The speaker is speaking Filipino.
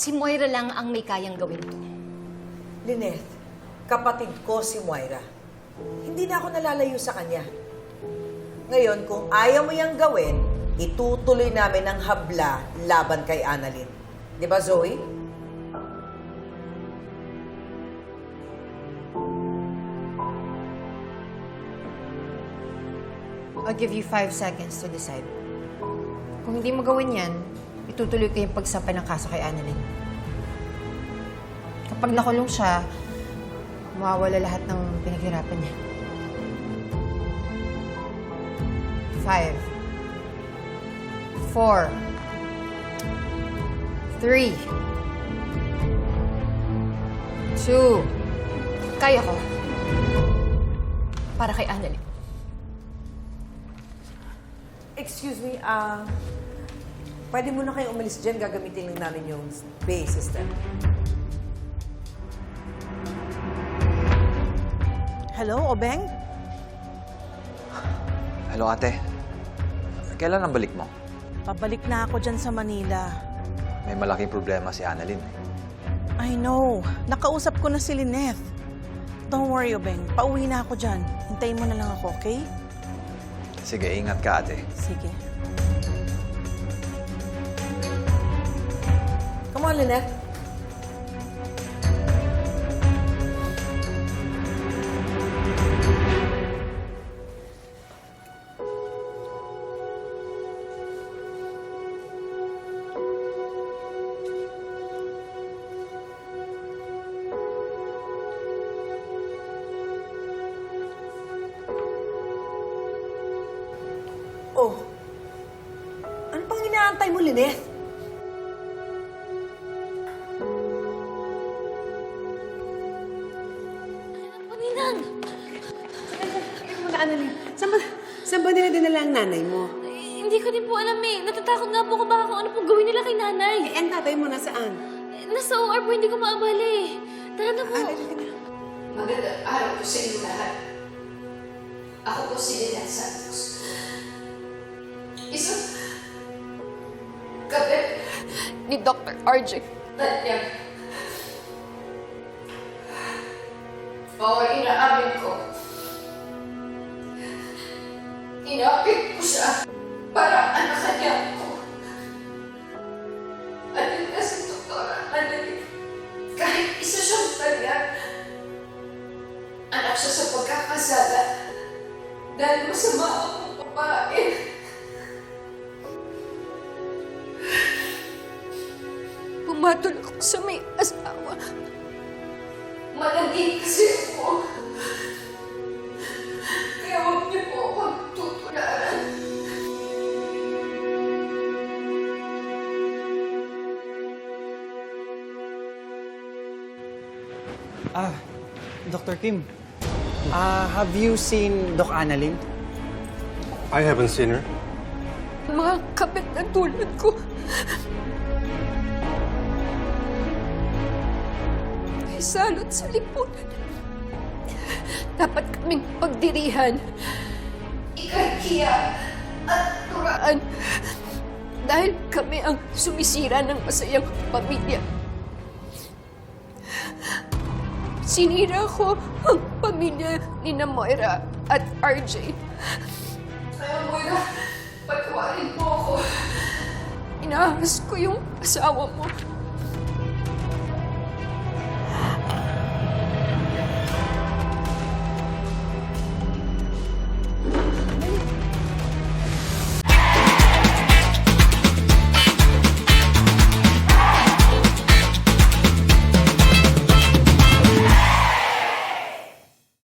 Si Moira lang ang may kayang gawin to. Lynette, kapatid ko si Moira. Hindi na ako nalalayo sa kanya. Ngayon, kung ayaw mo yang gawin, itutuloy namin ang habla laban kay Annalyn. Di ba, Zoe? I'll give you five seconds to decide. Kung hindi mo gawin yan, itutuloy ko yung pagsampay ng kaso kay Annalyn. Kapag nakulong siya, mawawala lahat ng pinaghirapan niya. Five. Four. Three. Two. Kaya ko. Para kay Annalyn. Excuse me, ah... pwede mo na kayo umalis dyan. Gagamitin lang namin yung bay system. Hello, Obeng? Hello, ate. Kailan ang balik mo? Pabalik na ako dyan sa Manila. May malaking problema si Annalyn. I know. Nakausap ko na si Lynette. Don't worry, Obeng. Pauwi na ako dyan. Hintayin mo na lang ako, okay? Sige, ingat ka, ate. Sige. Come on, Lynette. Oh. Ano pang inaantay mo, Lynette? Paninang! Teka muna, Annalyn. Saan ba, saan ba nila dinala ang nanay mo? Eh, hindi ko din po alam eh. Natatakot nga po ako baka kung ano pong gawin nila kay nanay. Eh, ang tatay mo nasaan? Eh, Nasa OR po, hindi ko maabala eh. Tara na po. Ah. Magandang araw po sa inyo lahat. Ako po si Lynette Santos. Isang gabi Ni Dr. RJ. tanyag. Oo, inaamin ko. Inapit ko siya para anakan niya ako. Yun na si Doktora Annalyn. Kahit isa siyang tanyag, anak siya sa pagkakasala dahil masama akong babae. Pumatol ako sa may asawa. Malandi kasi ako. Kaya huwag niyo po akong tutularan. Ah, Dr. Kim. Ah, have you seen Doc Annalyn? I haven't seen her. Mga kapit na tulad ko. Salot sa lipunan. Dapat kaming pagdirihan. Ikarkiya at Turaan. Dahil kami ang sumisira ng masayang pamilya. Sinira ko ang pamilya ni na Moira at RJ. Kaya mo na, patawarin mo ako. Inahas ko yung asawa mo.